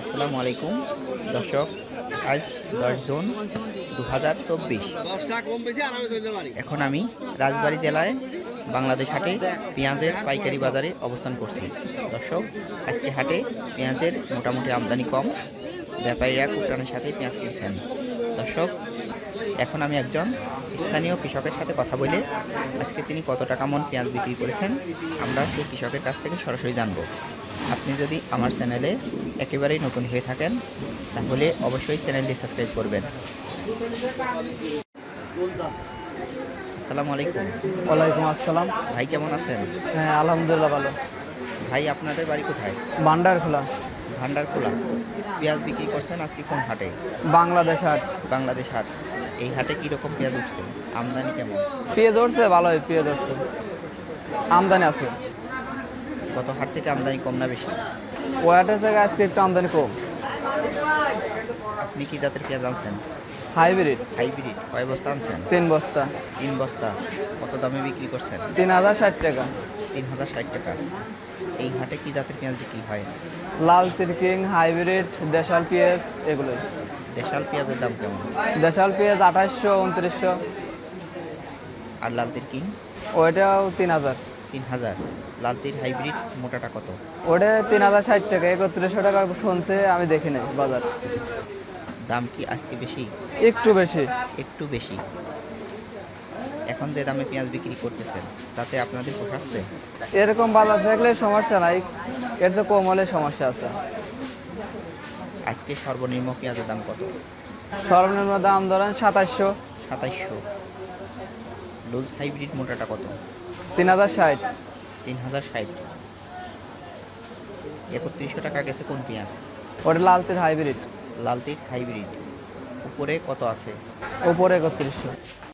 আসসালামু আলাইকুম। দর্শক, আজ দশ জুন দু হাজার চব্বিশ। এখন আমি রাজবাড়ী জেলায় বাংলাদেশ হাটে পেঁয়াজের পাইকারি বাজারে অবস্থান করছি। দর্শক, আজকে হাটে পেঁয়াজের মোটামুটি আমদানি কম। ব্যাপারীরা কুটানের সাথে পেঁয়াজ কিনছেন। দর্শক, এখন আমি একজন স্থানীয় কৃষকের সাথে কথা বলে আজকে তিনি কত টাকা মন পেঁয়াজ বিক্রি করেছেন, আমরা সেই কৃষকের কাছ থেকে সরাসরি জানব। আপনি যদি আমার চ্যানেলে একেবারেই নতুন হয়ে থাকেন তাহলে অবশ্যই চ্যানেলটি সাবস্ক্রাইব করবেন। আসসালামু আলাইকুম। ওয়ালাইকুম আসসালাম। ভাই কেমন আছেন? হ্যাঁ আলহামদুলিল্লাহ ভালো। ভাই আপনাদের বাড়ি কোথায়? ভান্ডার খোলা ভান্ডার খোলা পেঁয়াজ বিক্রি করছেন আজকে কোন হাটে? বাংলাদেশ হাট। বাংলাদেশ হাট। এই হাটে কীরকম পেঁয়াজ উঠছে? আমদানি কেমন? পেয়ে ধরছে ভালোই পেয়ে ধরছে আমদানি আছে। গত হাট থেকে আমদানি কম না বেশি? ও হাটের জায়গায় আজকে একটু আমদানি কম। আপনি কি জাতের পেঁয়াজ আনছেন? হাইব্রিড। হাইব্রিড। কয় বস্তা আনছেন? তিন বস্তা। তিন বস্তা। কত দামে বিক্রি করছেন? তিন হাজার ষাট টাকা। তিন হাজার ষাট টাকা। এই হাটে কি জাতের পেঁয়াজ বিক্রি হয়? লাল তিরকিং হাইব্রিড দেশাল পেঁয়াজ এগুলো দেশাল পেঁয়াজের দাম কেমন? দেশাল পেঁয়াজ আঠাশশো উনত্রিশশো। আর লাল কিং ওইটাও তিন হাজার। তিন হাজার লালতির হাইব্রিড মোটাটা কত? ওটা তিন হাজার ষাট টাকা একত্রিশশো টাকা শুনছে আমি দেখি নাই বাজার। দাম কি আজকে বেশি? একটু বেশি। একটু বেশি। এখন যে দামে পেঁয়াজ বিক্রি করতেছেন তাতে আপনাদের পোষাচ্ছে এরকম বাজার থাকলে সমস্যা নাই এর চেয়ে কম হলে সমস্যা আছে। আজকে সর্বনিম্ন পেঁয়াজের দাম কত? সর্বনিম্ন দাম ধরেন সাতাশশো। সাতাইশশো লুজ হাইব্রিড মোটাটা কত? তিন হাজার ষাট। তিন হাজার ষাট। একত্রিশশো টাকা গেছে কোন পেঁয়াজ? ওটা লাল লালতির হাইব্রিড। লাল লালতির হাইব্রিড। উপরে কত আছে? উপরে একত্রিশশো।